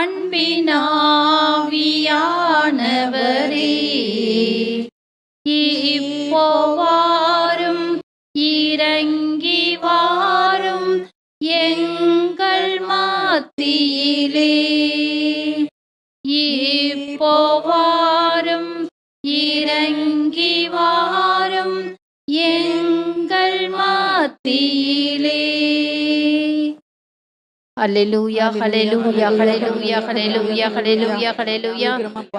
அன்பினாவியானவரே. இப்போவாரும் இறங்கி வாரும் எங்கள் மாத்தியிலே. இப்போவாரும் இறங்கி வாரும் எங்கள் மாத்தியிலே. ஹalleluya ஹalleluya ஹalleluya ஹalleluya ஹalleluya ஹalleluya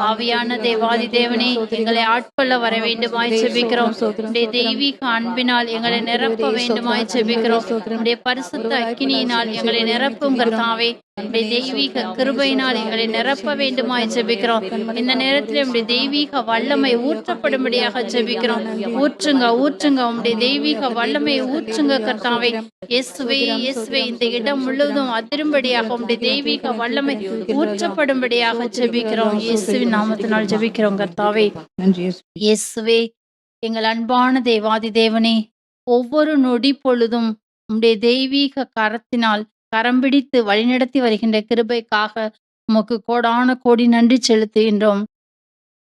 ஆவியான தேவாதி தேவனே எங்களை ஆட்கொள்ள வர வேண்டுமாய் செபிக்கிறோம். உடைய தெய்வீக அன்பினால் எங்களை நிரப்ப வேண்டுமாய் செபிக்கிறோம். உடைய பரிசுத்த அக்கினியினால் எங்களை நிரப்பும் கர்த்தாவே. உடைய தெய்வீக கிருபையினால் எங்களை நிரப்ப வேண்டுமாய் ஜெபிக்கிறோம். இந்த நேரத்தில் உடைய தெய்வீக வல்லமை ஊற்றப்படும்படியாக ஜெபிக்கிறோம். ஊற்றுங்க ஊற்றுங்க. உடைய தெய்வீக வல்லமை ஊற்றுங்க கர்த்தாவே. இயேசுவே இயேசுவே இந்த இடம் முழுவதும் அதிரும்படியாக உடைய தெய்வீக வல்லமை ஊற்றப்படும்படியாக ஜெபிக்கிறோம். இயேசுவின் நாமத்தினால் ஜெபிக்கிறோம் கர்த்தாவே. இயேசுவே எங்கள் அன்பான தேவாதி தேவனே ஒவ்வொரு நொடி பொழுதும் உம்முடைய தெய்வீக கரத்தினால் கரம் பிடித்து வழிநடத்தி வருகின்ற கிருபைக்காக உமக்கு கோடான கோடி நன்றி செலுத்துகின்றோம்.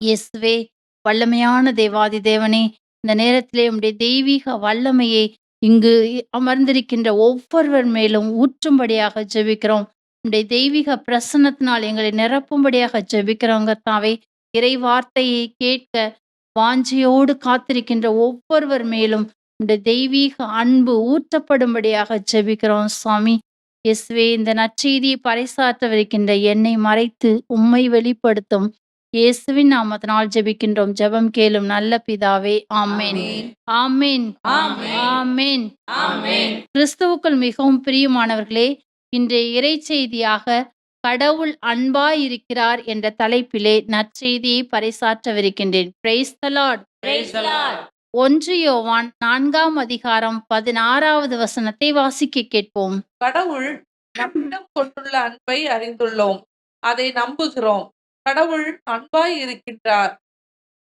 இயேசுவே வல்லமையான தேவாதி தேவனே இந்த நேரத்திலே உடைய தெய்வீக வல்லமையை இங்கு அமர்ந்திருக்கின்ற ஒவ்வொருவர் மேலும் ஊற்றும்படியாக ஜெபிக்கிறோம். உடைய தெய்வீக பிரசன்னத்தினால் எங்களை நிரப்பும்படியாக ஜெபிக்கிறோங்க தாவே இறை வார்த்தையை கேட்க வாஞ்சியோடு காத்திருக்கின்ற ஒவ்வொருவர் மேலும் இந்த தெய்வீக அன்பு ஊற்றப்படும்படியாக ஜெபிக்கிறோம் சுவாமி. இயேசுவே இந்த நற்செய்தியை பறைசாற்றவிருக்கின்ற என்னை மறைத்து உம்மை வெளிப்படுத்தும். இயேசுவின் நாமத்தினால் ஜெபிக்கின்றோம். ஜெபம் கேளும் நல்ல பிதாவே ஆமென். ஆமென். ஆமென். கிறிஸ்துவுக்குள் மிகவும் பிரியமானவர்களே இன்றைய இறை செய்தியாக கடவுள் அன்பாய் இருக்கிறார் என்ற தலைப்பிலே நற்செய்தியை பறைசாற்றவிருக்கின்றேன். பிரைஸ் த லார்ட் ஒன்று யோவான் நான்காம் அதிகாரம் பதினாறாவது வசனத்தை வாசிக்க கேட்போம். கடவுள் நம்மிடம் கொண்டுள்ள அன்பை அறிந்துள்ளோம். அதை நம்புகிறோம். கடவுள் அன்பாய் இருக்கின்றார்.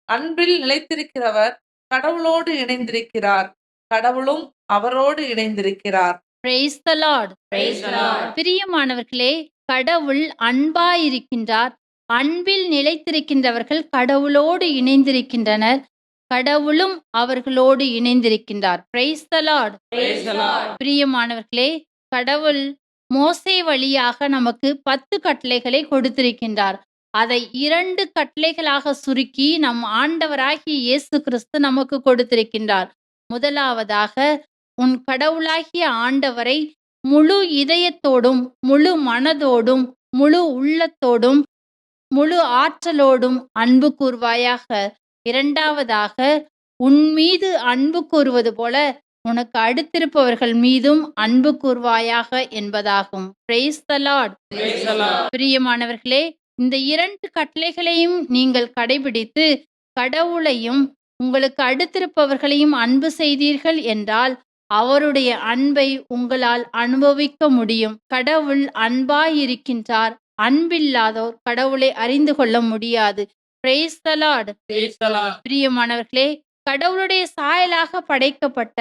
அன்பில் நிலைத்திருக்கிறவர் கடவுளோடு இணைந்திருக்கிறார். கடவுளும் அவரோடு இணைந்திருக்கிறார். பிரியமானவர்களே கடவுள் அன்பாய் இருக்கின்றார். அன்பில் நிலைத்திருக்கின்றவர்கள் கடவுளோடு இணைந்திருக்கின்றனர். கடவுளும் அவர்களோடு இணைந்திருக்கின்றார். பிரைஸ் த லார்ட் பிரியமானவர்களே கடவுள் மோசே வழியாக நமக்கு பத்து கட்டளைகளை கொடுத்திருக்கின்றார். அதை இரண்டு கட்டளைகளாக சுருக்கி நம் ஆண்டவராகிய இயேசு கிறிஸ்து நமக்கு கொடுத்திருக்கின்றார். முதலாவதாக உன் கடவுளாகிய ஆண்டவரை முழு இதயத்தோடும் முழு மனதோடும் முழு உள்ளத்தோடும் முழு ஆற்றலோடும் அன்பு கூர்வாயாக. இரண்டாவதாக உன் மீது அன்பு கூறுவது போல உனக்கு அடுத்திருப்பவர்கள் மீதும் அன்பு கூர்வாயாக என்பதாகும். பிரியமானவர்களே இந்த இரண்டு கட்டளைகளையும் நீங்கள் கடைபிடித்து கடவுளையும் உங்களுக்கு அடுத்திருப்பவர்களையும் அன்பு செய்தீர்கள் என்றால் அவருடைய அன்பை உங்களால் அனுபவிக்க முடியும். கடவுள் அன்பாயிருக்கின்றார். அன்பில்லாதோர் கடவுளை அறிந்து கொள்ள முடியாது. பிரியமானவர்களே கடவுளுடைய சாயலாக படைக்கப்பட்ட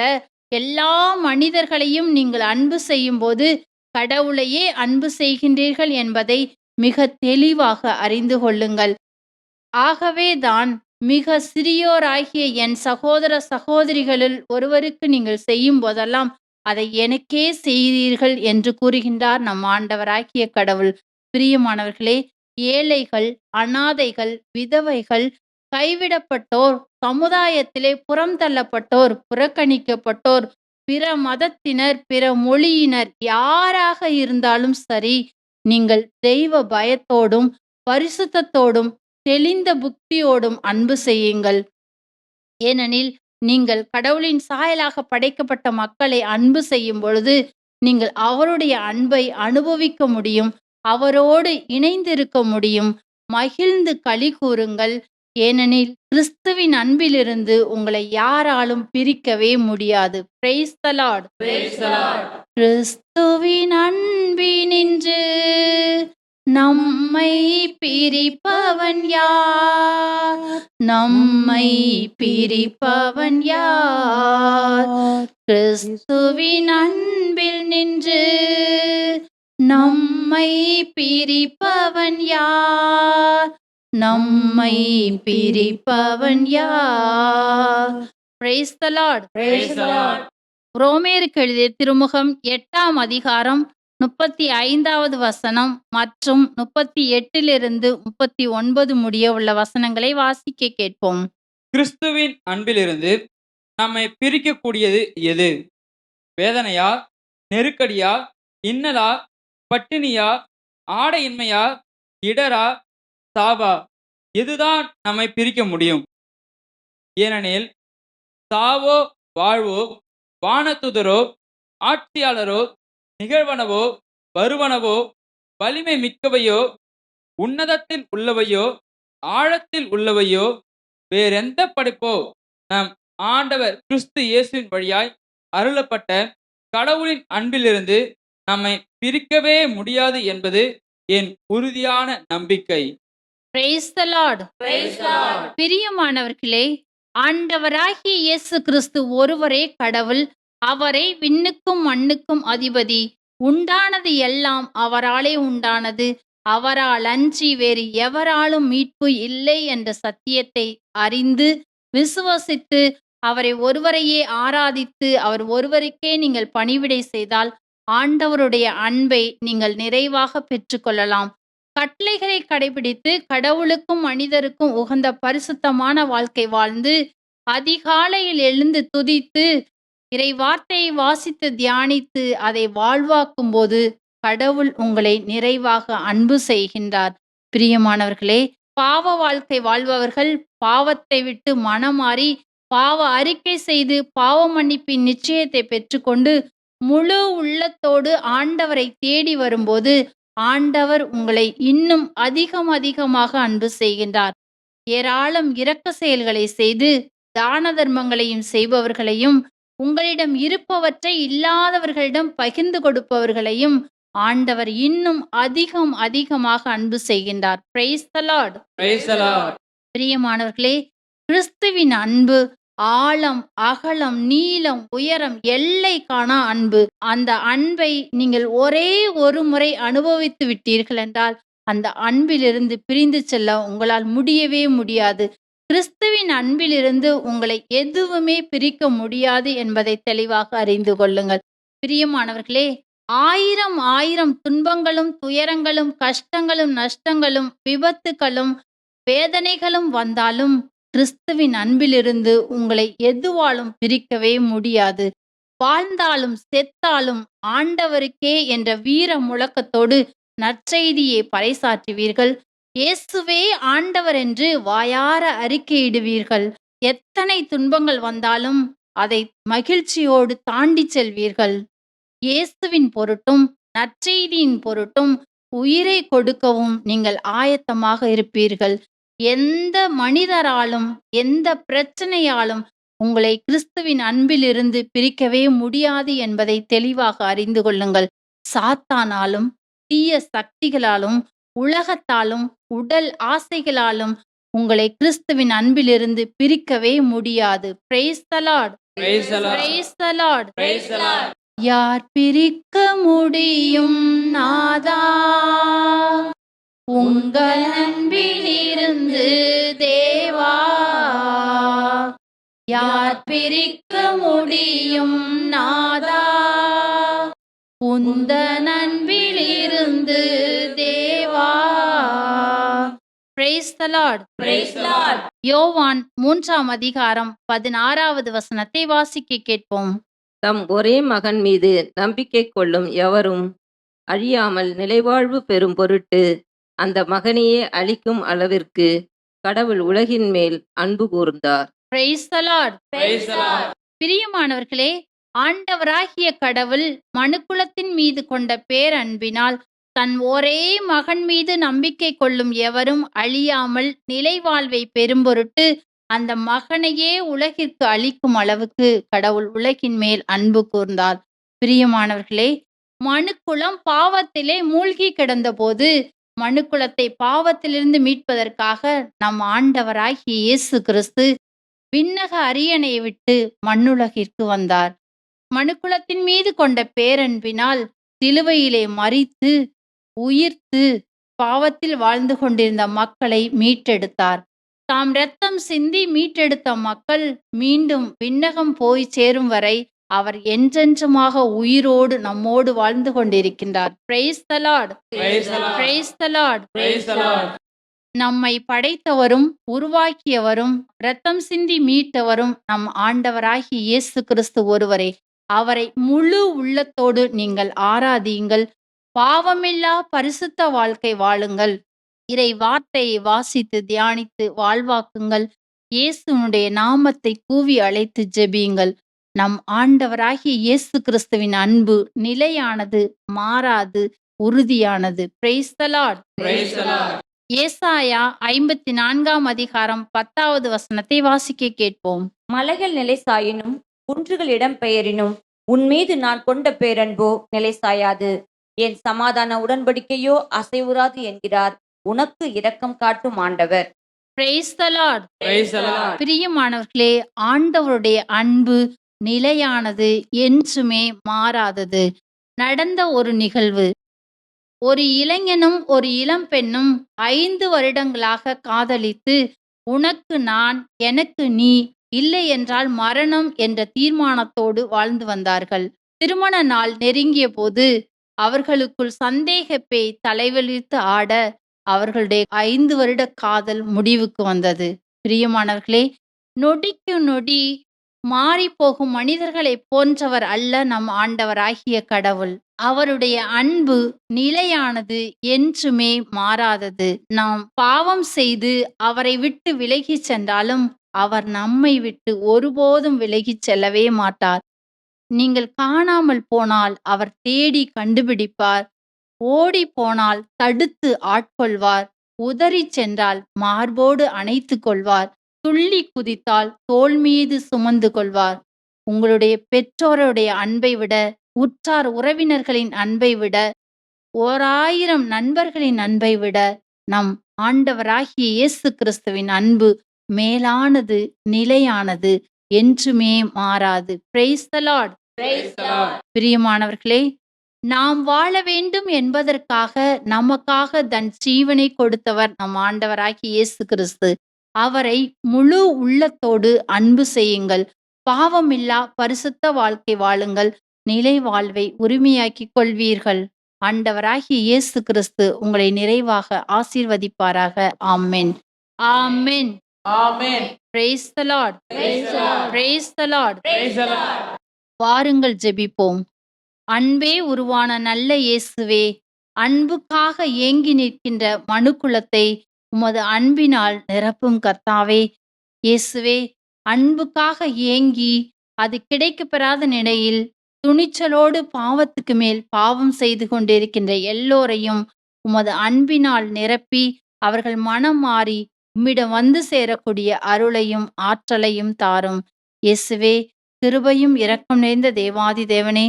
எல்லா மனிதர்களையும் நீங்கள் அன்பு செய்யும் போது கடவுளையே அன்பு செய்கின்றீர்கள் என்பதை மிக தெளிவாக அறிந்து கொள்ளுங்கள். ஆகவே தான் மிக சிறியோராகிய என் சகோதர சகோதரிகளில் ஒருவருக்கு நீங்கள் செய்யும் போதெல்லாம் அதை எனக்கே செய்தீர்கள் என்று கூறுகின்றார் நம் ஆண்டவராகிய கடவுள். பிரியமானவர்களே ஏழைகள் அனாதைகள் விதவைகள் கைவிடப்பட்டோர் சமுதாயத்திலே புறம் தள்ளப்பட்டோர் புறக்கணிக்கப்பட்டோர் பிற மதத்தினர் பிற மொழியினர் யாராக இருந்தாலும் சரி நீங்கள் தெய்வ பயத்தோடும் பரிசுத்தத்தோடும் தெளிந்த புக்தியோடும் அன்பு செய்யுங்கள். ஏனெனில் நீங்கள் கடவுளின் சாயலாக படைக்கப்பட்ட மக்களை அன்பு செய்யும் பொழுது நீங்கள் அவருடைய அன்பை அனுபவிக்க முடியும். அவரோடு இணைந்திருக்க முடியும். மகிழ்ந்து களி கூறுங்கள். ஏனெனில் கிறிஸ்துவின் அன்பிலிருந்து உங்களை யாராலும் பிரிக்கவே முடியாது. Praise the Lord. கிறிஸ்துவின் அன்பினின்று நம்மை பிரிப்பவன் யார்? நம்மை பிரிப்பவன் யார்? கிறிஸ்துவின் அன்பில் நின்று நம்மை பிரிப்பவன் யார்? நம்மை பிரிப்பவன் யார்? Praise the Lord. ரோமேருக்கு எழுதிய திருமுகம் எட்டாம் அதிகாரம் முப்பத்தி ஐந்தாவது வசனம் மற்றும் முப்பத்தி எட்டிலிருந்து முப்பத்தி ஒன்பது முடிய உள்ள வசனங்களை வாசிக்க கேட்போம். கிறிஸ்துவின் அன்பிலிருந்து நம்மை பிரிக்கக்கூடியது எது? வேதனையா? நெருக்கடியா? இன்னலா? பட்டினியா? ஆடையின்மையா? இடரா? சாவா? இதுதான் நம்மை பிரிக்க முடியும்? ஏனெனில் சாவோ வாழ்வோ வானத்துதரோ ஆட்சியாளரோ நிகழ்வனவோ வருவனவோ வலிமை மிக்கவையோ உன்னதத்தில் உள்ளவையோ ஆழத்தில் உள்ளவையோ வேறெந்த படைப்போ? நம் ஆண்டவர் கிறிஸ்து இயேசுவின் வழியாய் அருளப்பட்ட கடவுளின் அன்பிலிருந்து நம்மை பிரிக்கவே முடியாது என்பது என் உறுதியான நம்பிக்கை. பிரியமானவர்களே ஆண்டவராகிய இயேசு கிறிஸ்து ஒருவரே கடவுள் அவரே விண்ணுக்கும் மண்ணுக்கும் அதிபதி. உண்டானது எல்லாம் அவராலே உண்டானது. அவரால் அன்றி வேறு எவராலும் மீட்பு இல்லை என்ற சத்தியத்தை அறிந்து விசுவசித்து அவரை ஒருவரையே ஆராதித்து அவர் ஒருவருக்கே நீங்கள் பணிவிடை செய்தால் ஆண்டவருடைய அன்பை நீங்கள் நிறைவாக பெற்றுக்கொள்ளலாம். கட்டளைகளை கடைபிடித்து கடவுளுக்கும் மனிதருக்கும் உகந்த பரிசுத்தமான வாழ்க்கை வாழ்ந்து அதிகாலையில் எழுந்து துதித்து இறை வார்த்தையை வாசித்து தியானித்து அதை வாழ்வாக்கும் போது கடவுள் உங்களை நிறைவாக அன்பு செய்கின்றார். பிரியமானவர்களே பாவ வாழ்க்கை வாழ்பவர்கள் பாவத்தை விட்டு மனமாறி பாவ அறிக்கை செய்து பாவ மன்னிப்பின் நிச்சயத்தை பெற்றுக்கொண்டு முழு உள்ளத்தோடு ஆண்டவரை தேடி வரும்போது ஆண்டவர் உங்களை இன்னும் அதிகம் அதிகமாக அன்பு செய்கின்றார். ஏராளம் இரக்க செயல்களை செய்து தான தர்மங்களையும் செய்பவர்களையும் உங்களிடம் இருப்பவற்றை இல்லாதவர்களிடம் பகிர்ந்து கொடுப்பவர்களையும் ஆண்டவர் இன்னும் அதிகம் அதிகமாக அன்பு செய்கின்றார். Praise the Lord Praise the Lord. பிரியமானவர்களே கிறிஸ்துவின் அன்பு ஆழம் அகலம் நீளம் உயரம் எல்லை காணா அன்பு. அந்த அன்பை நீங்கள் ஒரே ஒரு முறை அனுபவித்து விட்டீர்கள் என்றால் அந்த அன்பிலிருந்து பிரிந்து செல்ல உங்களால் முடியவே முடியாது. கிறிஸ்துவின் அன்பிலிருந்து உங்களை எதுவுமே பிரிக்க முடியாது என்பதை தெளிவாக அறிந்து கொள்ளுங்கள். பிரியமானவர்களே ஆயிரம் ஆயிரம் துன்பங்களும் துயரங்களும் கஷ்டங்களும் நஷ்டங்களும் விபத்துகளும் வேதனைகளும் வந்தாலும் கிறிஸ்துவின் அன்பிலிருந்து உங்களை எதுவாலும் பிரிக்கவே முடியாது. வாழ்ந்தாலும் செத்தாலும் ஆண்டவருக்கே என்ற வீர முழக்கத்தோடு நற்செய்தியை பறைசாற்றுவீர்கள். இயேசுவே ஆண்டவர் என்று வாயார அறிக்கையிடுவீர்கள். எத்தனை துன்பங்கள் வந்தாலும் அதை மகிழ்ச்சியோடு தாண்டி செல்வீர்கள். இயேசுவின் பொருட்டும் நற்செய்தியின் பொருட்டும் உயிரை கொடுக்கவும் நீங்கள் ஆயத்தமாக இருப்பீர்கள். எந்த மனிதராலும் எந்த பிரச்சனையாலும் உங்களை கிறிஸ்துவின் அன்பிலிருந்து பிரிக்கவே முடியாது என்பதை தெளிவாக அறிந்து கொள்ளுங்கள். சாத்தானாலும் தீய சக்திகளாலும் உலகத்தாலும் உடல் ஆசைகளாலும் உங்களை கிறிஸ்துவின் அன்பிலிருந்து பிரிக்கவே முடியாது. யார் பிரிக்க முடியும் நாதா? உங்கள் அன்பிலிருந்து தேவா யார் பிரிக்க முடியும் நாதா? உந்த அன்பிலிருந்து தேவா. யோவான் மூன்றாம் அதிகாரம் பதினாறாவது வசனத்தை வாசிக்க கேட்போம். தம் ஒரே மகன் மீது நம்பிக்கை கொள்ளும் எவரும் அழியாமல் நிலைவாழ்வு பெறும் பொருட்டு அந்த மகனையே அளிக்கும் அளவிற்கு கடவுள் உலகின் மேல் அன்பு கூர்ந்தார். பிரியமானவர்களே ஆண்டவராகிய கடவுள் மனுக்குலத்தின் மீது கொண்ட பேரன்பினால் தன் ஒரே மகன் மீது நம்பிக்கை கொள்ளும் எவரும் அழியாமல் நிலைவாழ்வை பெரும்பொருட்டு அந்த மகனையே உலகிற்கு அளிக்கும் அளவுக்கு கடவுள் உலகின் மேல் அன்பு கூர்ந்தார். பிரியமானவர்களே மனுக்குலம் பாவத்திலே மூழ்கி கிடந்தபோது மனுக்குலத்தை பாவத்திலிருந்து மீட்பதற்காக நம் ஆண்டவராகிய இயேசு கிறிஸ்து விண்ணக அரியணையை விட்டு மண்ணுலகிற்கு வந்தார். மனுக்குலத்தின் மீது கொண்ட பேரன்பினால் சிலுவையிலே மறித்து உயிர்த்து பாவத்தில் வாழ்ந்து கொண்டிருந்த மக்களை மீட்டெடுத்தார். தாம் இரத்தம் சிந்தி மீட்டெடுத்த மக்கள் மீண்டும் விண்ணகம் போய் சேரும் வரை அவர் என்றென்றுமாக உயிரோடு நம்மோடு வாழ்ந்து கொண்டிருக்கின்றார். Praise the Lord Praise the Lord. Praise the Lord Praise the Lord. நம்மை படைத்தவரும் உருவாக்கியவரும் இரத்தம் சிந்தி மீட்டவரும் நம் ஆண்டவராகிய இயேசு கிறிஸ்து ஒருவரே. அவரை முழு உள்ளத்தோடு நீங்கள் ஆராதியுங்கள். பாவமில்லா பரிசுத்த வாழ்க்கை வாழுங்கள். இறை வார்த்தையை வாசித்து தியானித்து வாழ்வாக்குங்கள். இயேசுனுடைய நாமத்தை கூவி அழைத்து ஜெபியுங்கள். நம் ஆண்டவராகிய இயேசு கிறிஸ்துவின் அன்பு நிலையானது மாறாது உறுதியானது. ஏசாயா ஐம்பத்தி நான்காம் அதிகாரம் பத்தாவது வசனத்தை வாசிக்க கேட்போம். மலைகள் நிலைசாயினும் குன்றுகள் இடம்பெயரினும் உன்மீது நான் கொண்ட பேரன்போ நிலைசாயாது. என் சமாதான உடன்படிக்கையோ அசைவுறாது என்கிறார். உனக்கு இரக்கம் காட்டும் ஆண்டவர். பிரியமானவர்களே ஆண்டவருடைய அன்பு நிலையானது என்றுமே மாறாதது. நடந்த ஒரு நிகழ்வு. ஒரு இளைஞனும் ஒரு இளம் பெண்ணும் ஐந்து வருடங்களாக காதலித்து உனக்கு நான் எனக்கு நீ இல்லை என்றால் மரணம் என்ற தீர்மானத்தோடு வாழ்ந்து வந்தார்கள். திருமண நாள் நெருங்கிய போது அவர்களுக்குள் சந்தேக பேய் தலைவலித்து ஆட அவர்களுடைய ஐந்து வருட காதல் முடிவுக்கு வந்தது. பிரியமானவர்களே நொடிக்கு நொடி மாறிப்போகும் மனிதர்களைப் போன்றவர் அல்ல நம் ஆண்டவராகிய கடவுள். அவருடைய அன்பு நிலையானது என்றுமே மாறாதது. நாம் பாவம் செய்து அவரை விட்டு விலகிச் சென்றாலும் அவர் நம்மை விட்டு ஒருபோதும் விலகிச் செல்லவே மாட்டார். நீங்கள் காணாமல் போனால் அவர் தேடி கண்டுபிடிப்பார். ஓடி போனால் தடுத்து ஆட்கொள்வார். உதறிச் சென்றால் மார்போடு அணைத்து கொள்வார். துள்ளி குதித்தால் தோள் மீது சுமந்து கொள்வார். உங்களுடைய பெற்றோருடைய அன்பை விட உற்றார் உறவினர்களின் அன்பை விட ஓராயிரம் நண்பர்களின் அன்பை விட நம் ஆண்டவராகிய இயேசு கிறிஸ்துவின் அன்பு மேலானது நிலையானது என்றுமே மாறாது. பிரியமானவர்களே நாம் வாழ வேண்டும் என்பதற்காக நமக்காக தன் ஜீவனை கொடுத்தவர் நம் ஆண்டவராகிய இயேசு கிறிஸ்து. அவரை முழு உள்ளத்தோடு அன்பு செய்யுங்கள். பாவமில்லா பரிசுத்த வாழ்க்கை வாழுங்கள். நிலை வாழ்வை உரிமையாக்கிக் கொள்வீர்கள். ஆண்டவராகிய இயேசு கிறிஸ்து உங்களை நிறைவாக ஆசீர்வதிப்பாராக. ஆமென். ஆமென். Lord. praise the lord. Praise the Lord. வாருங்கள் ஜெபிப்போம். அன்பே உருவான நல்ல இயேசுவே அன்புக்காக ஏங்கி நிற்கின்ற மனுக்குலத்தை உமது அன்பினால் நிரப்பும் கர்த்தாவே இயேசுவே அன்புக்காக ஏங்கி அது கிடைக்கப் பெறாத நிலையில் துணிச்சலோடு பாவத்துக்கு மேல் பாவம் செய்து கொண்டிருக்கின்ற எல்லோரையும் உமது அன்பினால் நிரப்பி அவர்கள் மனம் மாறி உம்மிடம் வந்து சேரக்கூடிய அருளையும் ஆற்றலையும் தாரும். இயேசுவே கிருபையும் இரக்கம் நிறைந்த தேவாதி தேவனே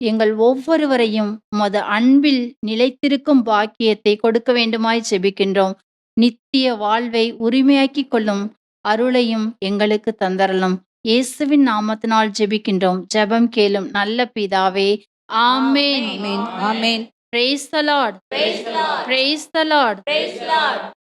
எங்கள் ஒவ்வொருவரையும் உமது அன்பில் நிலைத்திருக்கும் பாக்கியத்தை கொடுக்க வேண்டுமாய் செபிக்கின்றோம் நித்திய வாழ்வை உரிமையாக்கிக் கொள்ளும் அருளையும் எங்களுக்கு தந்தரலும். இயேசுவின் நாமத்தினால் ஜெபிக்கின்றோம். ஜெபம் கேளும் நல்ல பிதாவே. ஆமென். ஆமென். praise the lord. Praise the lord.